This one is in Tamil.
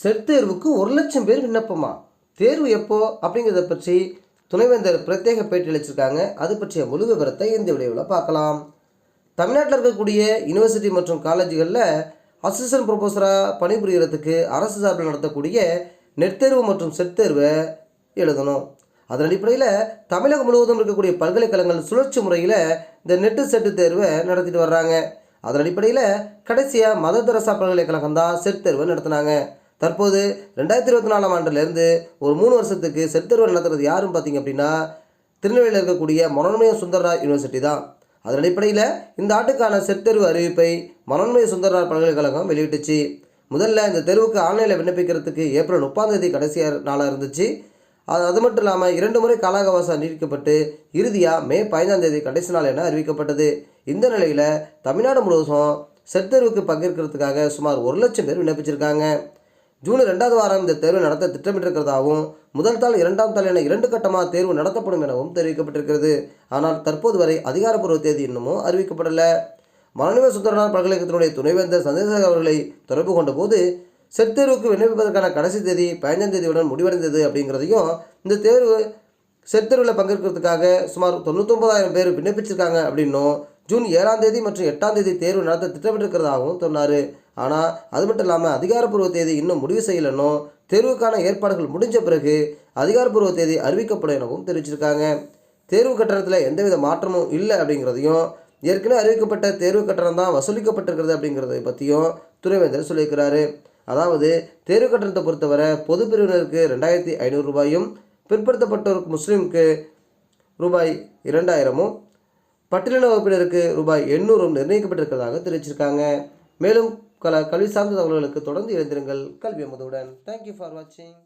செட் தேர்வுக்கு ஒரு லட்சம் பேர் விண்ணப்பமா? தேர்வு எப்போ? அப்படிங்கிறத பற்றி துணைவேந்தர் பிரத்யேக பேட்டி அளிச்சிருக்காங்க. அது பற்றிய முழு விவரத்தை இந்த வீடியோவில் பார்க்கலாம். தமிழ்நாட்டில் இருக்கக்கூடிய யுனிவர்சிட்டி மற்றும் காலேஜுகளில் அசிஸ்டன்ட் ப்ரொஃபஸராக பணிபுரிகிறதுக்கு அரசு சார்பில் நடத்தக்கூடிய நெட் தேர்வு மற்றும் செட் தேர்வை எழுதணும். அதன் அடிப்படையில் தமிழகம் முழுவதும் இருக்கக்கூடிய பல்கலைக்கழகங்கள் சுழற்சி முறையில் இந்த நெட்டு செட்டு தேர்வை நடத்திட்டு வர்றாங்க. அதன் அடிப்படையில் கடைசியாக மதத்தரசா தெரசா பல்கலைக்கழகம் தான் செட் தேர்வை நடத்தினாங்க. தற்போது ரெண்டாயிரத்தி இருபத்தி நாலாம் ஆண்டுலேருந்து ஒரு மூணு வருஷத்துக்கு செத்தருவர் நடத்துறது யாருன்னு பார்த்தீங்க அப்படின்னா திருநெல்வேலியில் இருக்கக்கூடிய மனோன்மய சுந்தரராய் யூனிவர்சிட்டி தான். அதன் அடிப்படையில் இந்த ஆட்டுக்கான செட் அறிவிப்பை மனோன்மய சுந்தரரார் பல்கலைக்கழகம் வெளியிட்டுச்சு. முதல்ல இந்த தெருவுக்கு ஆன்லைனில் விண்ணப்பிக்கிறதுக்கு ஏப்ரல் முப்பாம் தேதி கடைசியாக நாளாக இருந்துச்சு. அது அது மட்டும் இல்லாமல் இரண்டு முறை கால அவகாசம் நீடிக்கப்பட்டு இறுதியாக மே பதினைந்தாம் தேதி கடைசி நாள் என அறிவிக்கப்பட்டது. இந்த நிலையில் தமிழ்நாடு முழுவதும் செட் தேர்வுக்கு பங்கேற்கிறதுக்காக சுமார் ஒரு லட்சம் பேர் விண்ணப்பிச்சிருக்காங்க. ஜூன் ரெண்டாவது வாரம் இந்த தேர்வு நடத்த திட்டமிட்டிருக்கிறதாகவும் முதல் தாள் இரண்டாம் தாள் என இரண்டு கட்டமாக தேர்வு நடத்தப்படும் எனவும் தெரிவிக்கப்பட்டிருக்கிறது. ஆனால் தற்போது வரை அதிகாரப்பூர்வ தேதி இன்னமும் அறிவிக்கப்படலை. மனநிலை சுந்தரனார் பல்கலைக்கழகத்தினுடைய துணைவேந்தர் சந்திரசேகர் அவர்களை தொடர்பு கொண்டபோது செட் தேர்வுக்கு விண்ணப்பிப்பதற்கான கடைசி தேதி பதினைஞ்சாம் தேதியுடன் முடிவடைந்தது அப்படிங்கிறதையும் இந்த தேர்வு செட் தேர்வில் பங்கேற்கிறதுக்காக சுமார் தொண்ணூத்தொம்பதாயிரம் பேர் விண்ணப்பிச்சிருக்காங்க அப்படின்னும் ஜூன் ஏழாம் தேதி மற்றும் எட்டாம் தேதி தேர்வு நடத்த திட்டமிட்டிருக்கிறதாகவும் சொன்னார். ஆனால் அது மட்டும் இல்லாமல் அதிகாரப்பூர்வ தேதி இன்னும் முடிவு செய்யலைன்னும் தேர்வுக்கான ஏற்பாடுகள் முடிஞ்ச பிறகு அதிகாரப்பூர்வ தேதி அறிவிக்கப்படும் எனவும் தெரிவிச்சிருக்காங்க. தேர்வு கட்டணத்தில் எந்தவித மாற்றமும் இல்லை அப்படிங்கிறதையும் ஏற்கனவே அறிவிக்கப்பட்ட தேர்வு கட்டணம் தான் வசூலிக்கப்பட்டிருக்கிறது அப்படிங்கிறத பற்றியும் துணைவேந்தர் சொல்லியிருக்கிறாரு. அதாவது தேர்வு கட்டணத்தை பொறுத்தவரை பொது பிரிவினருக்கு ரெண்டாயிரத்தி ஐநூறு ரூபாயும் பிற்படுத்தப்பட்டோருக்கு முஸ்லீமுக்கு ரூபாய் இரண்டாயிரமும் பட்டியலின வகுப்பினருக்கு ரூபாய் எண்ணூறும் நிர்ணயிக்கப்பட்டிருக்கிறதாக தெரிவிச்சிருக்காங்க. மேலும் கல கல்வி சார்ந்த தகவல்களுக்கு தொடர்ந்து எழுந்திருங்கள் கல்வி அமுதுடன் தேங்க்யூ ஃபார் வாட்சிங்